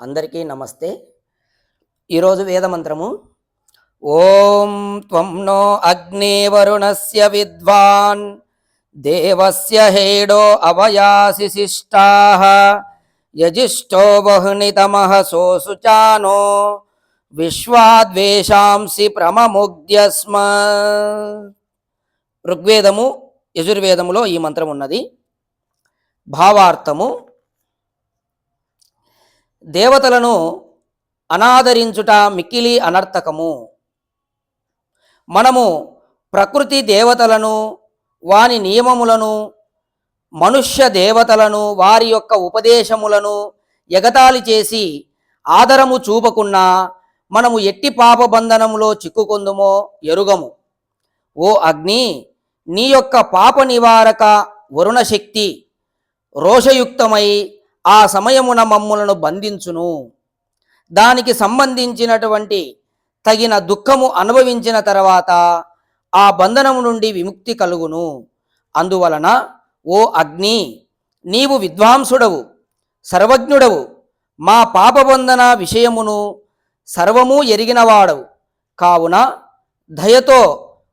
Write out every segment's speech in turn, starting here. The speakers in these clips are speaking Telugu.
అందరికీ నమస్తే. ఈరోజు వేదమంత్రము ఓం త్వం నో అగ్నివరుణస్య విద్వాన్ దేవస్య హేడో అవయాసి శిష్టా యజిష్టో బహునితమః సోసుచానో విశ్వాద్వేషాంసి ప్రమముగ్ధ్యస్మ. ఋగ్వేదము యజుర్వేదములో ఈ మంత్రం ఉన్నది భావార్థము దేవతలను అనాదరించుట మిక్కిలి అనర్థకము. మనము ప్రకృతి దేవతలను వాని నియమములను మనుష్య దేవతలను వారి యొక్క ఉపదేశములను ఎగతాళి చేసి ఆదరము చూపకున్నా మనము ఎట్టి పాపబంధనములో చిక్కుకొందుమో ఎరుగము. ఓ అగ్ని నీ యొక్క పాప నివారక వరుణశక్తి రోషయుక్తమై ఆ సమయమున మమ్ములను బంధించును. దానికి సంబంధించినటువంటి తగిన దుఃఖము అనుభవించిన తర్వాత ఆ బంధనము నుండి విముక్తి కలుగును. అందువలన ఓ అగ్ని నీవు విద్వాంసుడవు సర్వజ్ఞుడవు మా పాపబంధన విషయమును సర్వము ఎరిగినవాడవు. కావున దయతో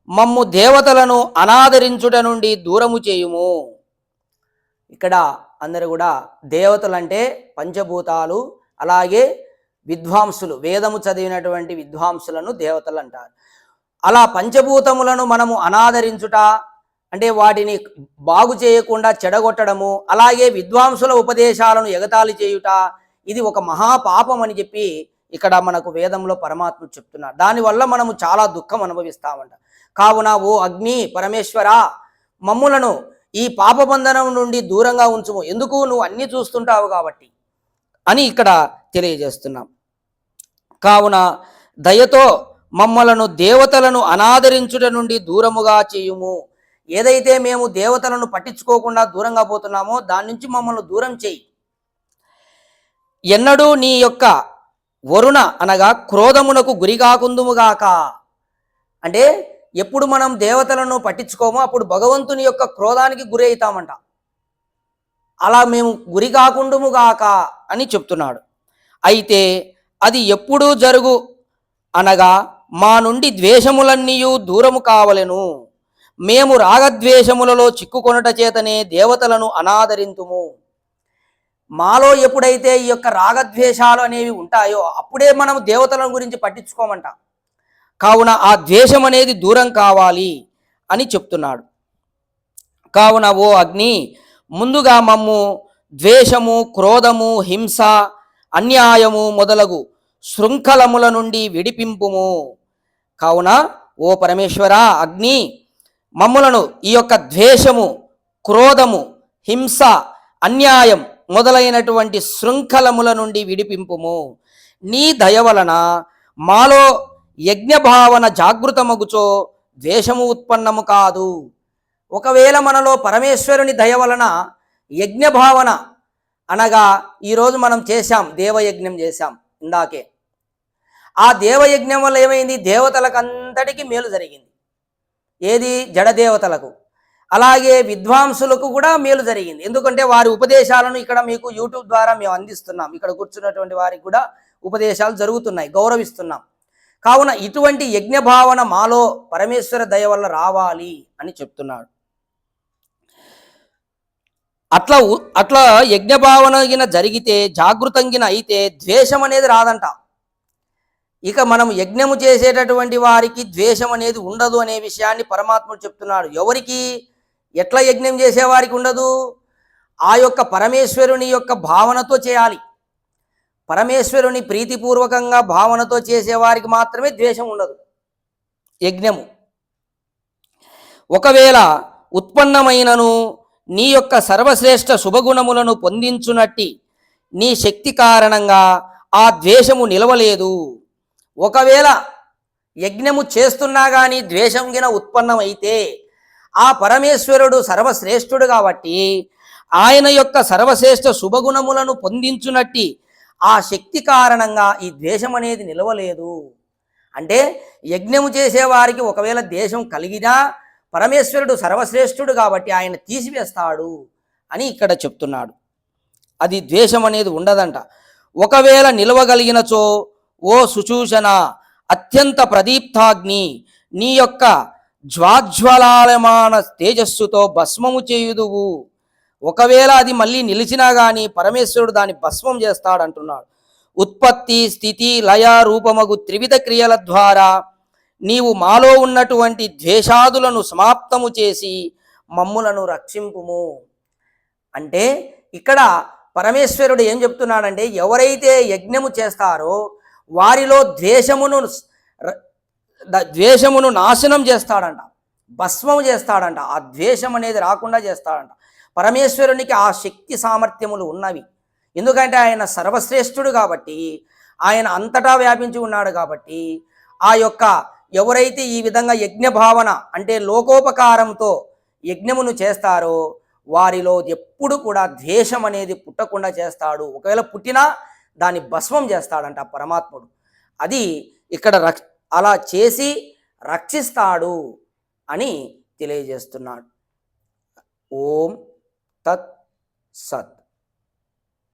మమ్ము దేవతలను అనాదరించుట నుండి దూరము చేయుము. ఇక్కడ అందరూ కూడా దేవతలు అంటే పంచభూతాలు అలాగే విద్వాంసులు వేదము చదివినటువంటి విద్వాంసులను దేవతలు అంటారు. అలా పంచభూతములను మనము అనాదరించుట అంటే వాటిని బాగు చేయకుండా చెడగొట్టడము అలాగే విద్వాంసుల ఉపదేశాలను ఎగతాళి చేయుట ఇది ఒక మహాపాపం అని చెప్పి ఇక్కడ మనకు వేదంలో పరమాత్మ చెప్తున్నారు. దానివల్ల మనము చాలా దుఃఖం అనుభవిస్తామంట. కావున ఓ అగ్ని పరమేశ్వర మమ్ములను ఈ పాపబంధనం నుండి దూరంగా ఉంచుము. ఎందుకు? నువ్వు అన్నీ చూస్తుంటావు కాబట్టి అని ఇక్కడ తెలియజేస్తున్నాం. కావున దయతో మమ్మలను దేవతలను అనాదరించుట నుండి దూరముగా చేయుము. ఏదైతే మేము దేవతలను పట్టించుకోకుండా దూరంగా పోతున్నామో దాని నుంచి మమ్మల్ని దూరం చేయి. ఎన్నడూ నీ యొక్క వరుణ అనగా క్రోధమునకు గురికాకుందుముగాక. అంటే ఎప్పుడు మనం దేవతలను పట్టించుకోమో అప్పుడు భగవంతుని యొక్క క్రోధానికి గురి అవుతామంట. అలా మేము గురి కాకుండుముగాక అని చెప్తున్నాడు. అయితే అది ఎప్పుడూ జరుగు? అనగా మా నుండి ద్వేషములన్నీయు దూరము కావలెను. మేము రాగద్వేషములలో చిక్కుకొనుట చేతనే దేవతలను అనాదరింతుము. మాలో ఎప్పుడైతే ఈ యొక్క రాగద్వేషాలు అనేవి ఉంటాయో అప్పుడే మనం దేవతలను గురించి పట్టించుకోమంట. కావున ఆ ద్వేషం అనేది దూరం కావాలి అని చెప్తున్నాడు. కావున ఓ అగ్ని ముందుగా మమ్ము ద్వేషము క్రోధము హింస అన్యాయము మొదలగు శృంఖలముల నుండి విడిపింపుము. కావున ఓ పరమేశ్వర అగ్ని మమ్ములను ఈ యొక్క ద్వేషము క్రోధము హింస అన్యాయం మొదలైనటువంటి శృంఖలముల నుండి విడిపింపుము. నీ దయ వలన మాలో యజ్ఞభావన జాగృతమగుచో ద్వేషము ఉత్పన్నము కాదు. ఒకవేళ మనలో పరమేశ్వరుని దయ వలన యజ్ఞభావన అనగా ఈరోజు మనం చేశాం దేవయజ్ఞం చేశాం ఇందాకే. ఆ దేవయజ్ఞం వల్ల ఏమైంది? దేవతలకంతటికీ మేలు జరిగింది. ఏది? జడదేవతలకు. అలాగే విద్వాంసులకు కూడా మేలు జరిగింది. ఎందుకంటే వారి ఉపదేశాలను ఇక్కడ మీకు యూట్యూబ్ ద్వారా మేము అందిస్తున్నాం. ఇక్కడ కూర్చున్నటువంటి వారికి కూడా ఉపదేశాలు జరుగుతున్నాయి. గౌరవిస్తున్నాం. కావున ఇటువంటి యజ్ఞభావన మాలో పరమేశ్వర దయ వల్ల రావాలి అని చెప్తున్నాడు. అట్లా ఉ- అట్లా యజ్ఞభావన గిన జరిగితే జాగృతంగిన అయితే ద్వేషం అనేది రాదంట. ఇక మనం యజ్ఞము చేసేటటువంటి వారికి ద్వేషం అనేది ఉండదు అనే విషయాన్ని పరమాత్ముడు చెప్తున్నాడు. ఎవరికి? ఎట్లా యజ్ఞం చేసేవారికి ఉండదు? ఆ యొక్క పరమేశ్వరుని యొక్క భావనతో చేయాలి. పరమేశ్వరుని ప్రీతిపూర్వకంగా భావనతో చేసేవారికి మాత్రమే ద్వేషం ఉండదు. యజ్ఞము. ఒకవేళ ఉత్పన్నమైనను నీ యొక్క సర్వశ్రేష్ఠ శుభగుణములను పొందించునట్టి నీ శక్తి కారణంగా ఆ ద్వేషము నిలవలేదు. ఒకవేళ యజ్ఞము చేస్తున్నా కానీ ద్వేషం గిన ఉత్పన్నమైతే ఆ పరమేశ్వరుడు సర్వశ్రేష్ఠుడు కాబట్టి ఆయన యొక్క సర్వశ్రేష్ఠ శుభగుణములను పొందించునట్టి ఆ శక్తి కారణంగా ఈ ద్వేషం అనేది నిలవలేదు. అంటే యజ్ఞము చేసేవారికి ఒకవేళ దేశం కలిగినా పరమేశ్వరుడు సర్వశ్రేష్ఠుడు కాబట్టి ఆయన తీసివేస్తాడు అని ఇక్కడ చెప్తున్నాడు. అది ద్వేషం అనేది ఉండదంట. ఒకవేళ నిలవగలిగినచో ఓ సుచూషణ అత్యంత ప్రదీప్తాగ్ని నీ యొక్క జ్వాజ్వలాయమాన తేజస్సుతో భస్మము చేయుదువు. ఒకవేళ అది మళ్ళీ నిలిచినా కానీ పరమేశ్వరుడు దాన్ని భస్మం చేస్తాడంటున్నాడు. ఉత్పత్తి స్థితి లయ రూపమగు త్రివిధ క్రియల ద్వారా నీవు మాలో ఉన్నటువంటి ద్వేషాదులను సమాప్తము చేసి మమ్ములను రక్షింపుము. అంటే ఇక్కడ పరమేశ్వరుడు ఏం చెప్తున్నాడంటే ఎవరైతే యజ్ఞము చేస్తారో వారిలో ద్వేషమును ద్వేషమును నాశనం చేస్తాడంట. భస్మము చేస్తాడంట. ఆ ద్వేషం అనేది రాకుండా చేస్తాడంట. పరమేశ్వరునికి ఆ శక్తి సామర్థ్యములు ఉన్నవి. ఎందుకంటే ఆయన సర్వశ్రేష్ఠుడు కాబట్టి ఆయన అంతటా వ్యాపించి ఉన్నాడు కాబట్టి ఆ యొక్క ఎవరైతే ఈ విధంగా యజ్ఞ భావన అంటే లోకోపకారంతో యజ్ఞమును చేస్తారో వారిలో ఎప్పుడు కూడా ద్వేషం అనేది పుట్టకుండా చేస్తాడు. ఒకవేళ పుట్టినా దాన్ని భస్మం చేస్తాడంట పరమాత్ముడు. అది ఇక్కడ రక్ష అలా చేసి రక్షిస్తాడు అని తెలియజేస్తున్నాడు. ఓం तत् सत